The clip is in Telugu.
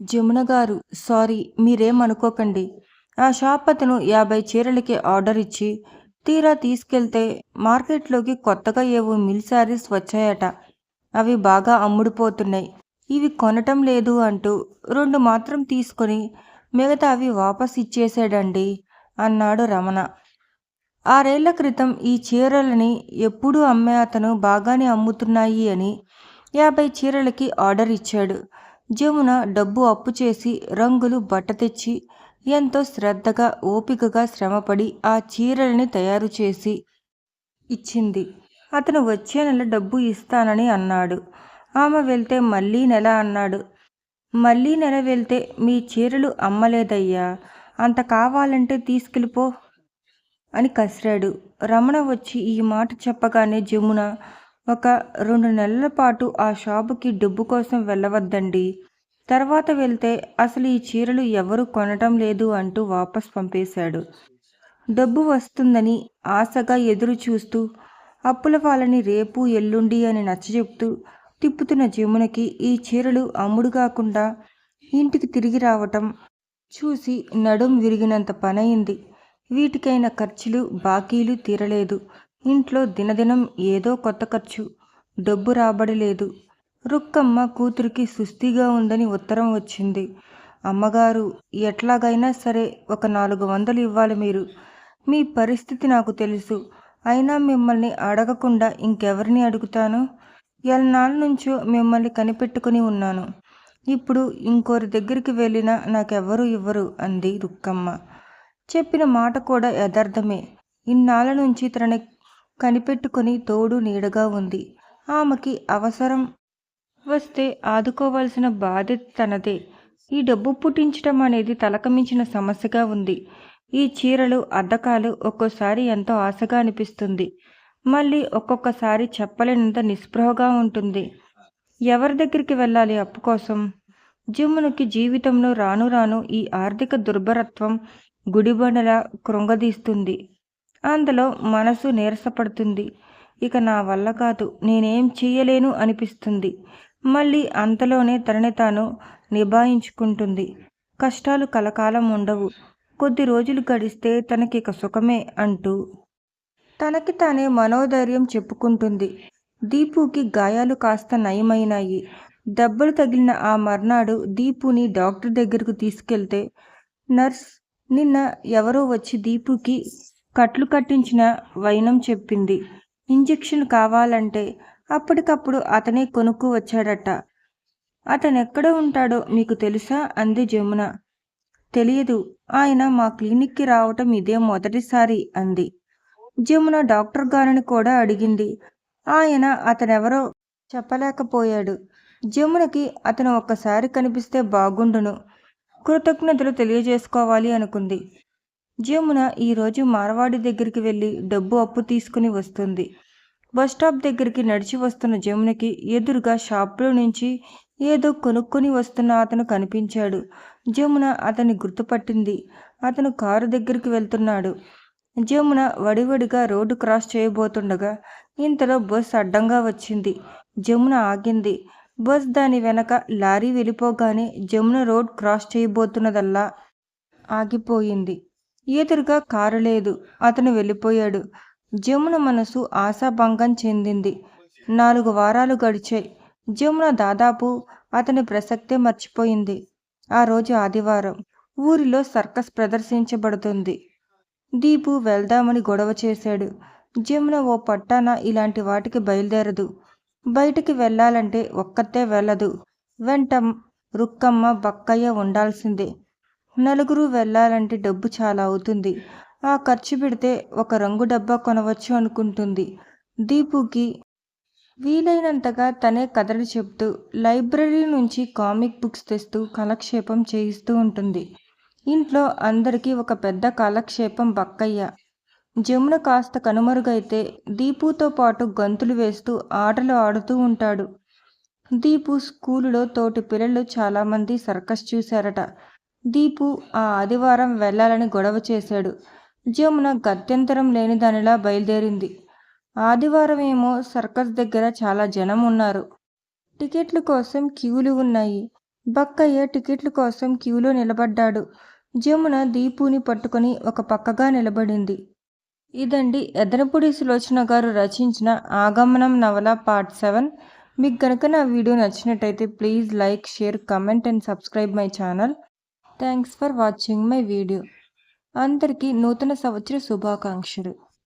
జమున గారు సారీ మీరేమనుకోకండి ఆ షాప్ అతను యాభై చీరలకి ఆర్డర్ ఇచ్చి తీరా తీసుకెళ్తే మార్కెట్లోకి కొత్తగా ఏవో మిల్ శారీస్ వచ్చాయట. అవి బాగా అమ్ముడుపోతున్నాయి. ఇవి కొనటం లేదు అంటూ రెండు మాత్రం తీసుకొని మిగతా అవి వాపస్ ఇచ్చేసాడండి అన్నాడు రమణ. ఆరేళ్ళ క్రితం ఈ చీరలని ఎప్పుడూ అమ్మే అతను బాగానే అమ్ముతున్నాయి అని యాభై చీరలకి ఆర్డర్ ఇచ్చాడు. జమున డబ్బు అప్పు చేసి రంగులు బట్ట తెచ్చి ఎంతో శ్రద్ధగా ఓపికగా శ్రమపడి ఆ చీరలని తయారు చేసి ఇచ్చింది. అతను వచ్చే నెల డబ్బు ఇస్తానని అన్నాడు. ఆమె వెళ్తే మళ్ళీ నెల అన్నాడు. మళ్ళీ నెల వెళ్తే మీ చీరలు అమ్మలేదయ్యా. అంత కావాలంటే తీసుకెళ్ళిపో అని కసిరాడు. రమణ వచ్చి ఈ మాట చెప్పగానే జమున ఒక రెండు నెలల పాటు ఆ షాపుకి డబ్బు కోసం వెళ్ళవద్దండి. తర్వాత వెళ్తే అసలు ఈ చీరలు ఎవరు కొనటం లేదు అంటూ వాపస్ పంపేశాడు. డబ్బు వస్తుందని ఆశగా ఎదురు చూస్తూ అప్పుల వాళ్ళని రేపు ఎల్లుండి అని నచ్చజెప్తూ తిప్పుతున్న జమునకి ఈ చీరలు అమ్ముడు కాకుండా ఇంటికి తిరిగి రావటం చూసి నడుం విరిగినంత పనయింది వీటికైన ఖర్చులు బాకీలు తీరలేదు. ఇంట్లో దినదినం ఏదో కొత్త ఖర్చు. డబ్బు రాబడి లేదు. రుక్కమ్మ కూతురికి సుస్థిగా ఉందని ఉత్తరం వచ్చింది. అమ్మగారు ఎట్లాగైనా సరే ఒక నాలుగు వందలు ఇవ్వాలి మీరు. మీ పరిస్థితి నాకు తెలుసు. అయినా మిమ్మల్ని అడగకుండా ఇంకెవరిని అడుగుతాను? ఎన్నాళ్ళ నుంచో మిమ్మల్ని కనిపెట్టుకుని ఉన్నాను. ఇప్పుడు ఇంకోరి దగ్గరికి వెళ్ళినా నాకెవ్వరూ ఇవ్వరు అంది రుక్కమ్మ. చెప్పిన మాట కూడా యథార్థమే. ఇన్నాళ్ళ నుంచి తనని కనిపెట్టుకుని తోడు నీడగా ఉంది. ఆమెకి అవసరం వస్తే ఆదుకోవాల్సిన బాధ్యత తనదే. ఈ డబ్బు పుట్టించడం అనేది తలకమించిన సమస్యగా ఉంది. ఈ చీరలు అద్దకాలు ఒక్కోసారి ఎంతో ఆశగా అనిపిస్తుంది. మళ్ళీ ఒక్కొక్కసారి చెప్పలేనంత నిస్పృహగా ఉంటుంది. ఎవరి దగ్గరికి వెళ్ళాలి అప్పు కోసం? జిమ్మునికి జీవితంలో రాను రాను ఈ ఆర్థిక దుర్భరత్వం గుడిబండలా కృంగదీస్తుంది. అందులో మనసు నీరసపడుతుంది. ఇక నా వల్ల కాదు నేనేం చేయలేను అనిపిస్తుంది. మళ్ళీ అంతలోనే తనని తాను నిభాయించుకుంటుంది. కష్టాలు కలకాలం ఉండవు. కొద్ది రోజులు గడిస్తే తనకిక సుఖమే అంటూ తనకి తానే మనోధైర్యం చెప్పుకుంటుంది. దీపుకి గాయాలు కాస్త నయమైనాయి. దెబ్బలు తగిలిన ఆ మర్నాడు దీపుని డాక్టర్ దగ్గరకు తీసుకెళ్తే నర్స్ నిన్న ఎవరో వచ్చి దీపుకి కట్లు కట్టించిన వైనం చెప్పింది. ఇంజెక్షన్ కావాలంటే అప్పటికప్పుడు అతనే కొనుక్కు వచ్చాడట. అతనెక్కడ ఉంటాడో మీకు తెలుసా? అంది జమున. తెలియదు. ఆయన మా క్లినిక్కి రావటం ఇదే మొదటిసారి అంది. జమున డాక్టర్ గారిని కూడా అడిగింది. ఆయన అతనెవరో చెప్పలేకపోయాడు. జమునకి అతను ఒక్కసారి కనిపిస్తే బాగుండును. కృతజ్ఞతలు తెలియజేసుకోవాలి అనుకుంది. జమున ఈరోజు మార్వాడి దగ్గరికి వెళ్ళి డబ్బు అప్పు తీసుకుని వస్తుంది. బస్టాప్ దగ్గరికి నడిచి వస్తున్న జమునకి ఎదురుగా షాప్లో నుంచి ఏదో కొనుక్కొని వస్తున్న అతను కనిపించాడు. జమున అతన్ని గుర్తుపట్టింది. అతను కారు దగ్గరికి వెళ్తున్నాడు. జమున వడివడిగా రోడ్డు క్రాస్ చేయబోతుండగా ఇంతలో బస్ అడ్డంగా వచ్చింది. జమున ఆగింది. బస్ దాని వెనక లారీ వెళ్ళిపోగానే జమున రోడ్ క్రాస్ చేయబోతున్నదల్లా ఆగిపోయింది. ఎదురుగా కారు లేదు. అతను వెళ్ళిపోయాడు. జమున మనసు ఆశాభంగం చెందింది. నాలుగు వారాలు గడిచాయి. జమున దాదాపు అతని ప్రసక్తే మర్చిపోయింది. ఆ రోజు ఆదివారం. ఊరిలో సర్కస్ ప్రదర్శించబడుతుంది. దీపు వెళ్దామని గొడవ చేశాడు. జమున ఓ పట్టాన ఇలాంటి వాటికి బయలుదేరదు. బయటికి వెళ్ళాలంటే ఒక్కతే వెళ్ళదు. వెంట రుక్కమ్మ బక్కయ్య ఉండాల్సిందే. నలుగురు వెళ్ళాలంటే డబ్బు చాలా అవుతుంది. ఆ ఖర్చు పెడితే ఒక రంగు డబ్బా కొనవచ్చు అనుకుంటుంది. దీపుకి వీలైనంతగా తనే కథలు చెప్తూ లైబ్రరీ నుంచి కామిక్ బుక్స్ తెస్తూ కాలక్షేపం చేయిస్తూ ఉంటుంది. ఇంట్లో అందరికీ ఒక పెద్ద కాలక్షేపం బక్కయ్య. జమున కాస్త కనుమరుగైతే దీపుతో పాటు గంతులు వేస్తూ ఆటలు ఆడుతూ ఉంటాడు. దీపు స్కూలులో తోటి పిల్లలు చాలామంది సర్కస్ చూశారట. దీపు ఆ ఆదివారం వెళ్ళాలని గొడవ చేశాడు. జమున గత్యంతరం లేని దానిలా బయలుదేరింది. ఆదివారం ఏమో సర్కస్ దగ్గర చాలా జనం ఉన్నారు. టికెట్ల కోసం క్యూలు ఉన్నాయి. బక్కయ్య టికెట్ల కోసం క్యూలో నిలబడ్డాడు. జమున దీపుని పట్టుకొని ఒక పక్కగా నిలబడింది. ఇదండి ఎదనపూడి సులోచన గారు రచించిన ఆగమనం నవల పార్ట్ సెవెన్. మీకు కనుక నా వీడియో నచ్చినట్టయితే please like share comment and subscribe my channel. Thanks for watching my video అందరికీ నూతన సంవత్సర శుభాకాంక్షలు.